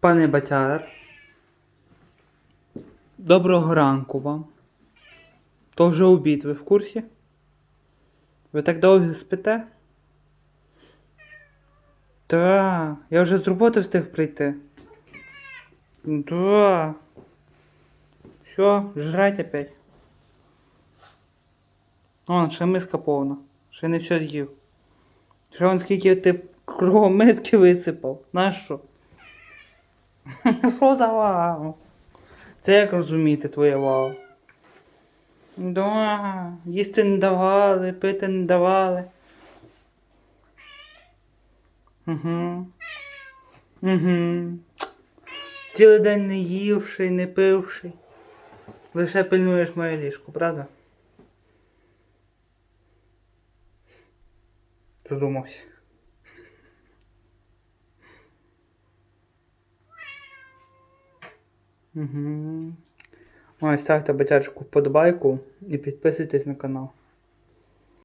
Пане Батяр. Доброго ранку вам. То вже обід, ви в курсі? Ви так довго спите? Так, я вже з роботи встиг прийти. Да. Все, жрать опять. Вон, ще миска повна. Ще не все з'їв. Ще вон скільки ти кругом миски висипав. Нащо? Що за вау? Це як розуміти твоє вау? Да, їсти не давали, пити не давали. Угу. Угу. Цілий день не ївши, не пивши. Лише пильнуєш моє ліжко, правда? Задумався. Угу. Ой, ставте батячку вподобайку і підписуйтесь на канал.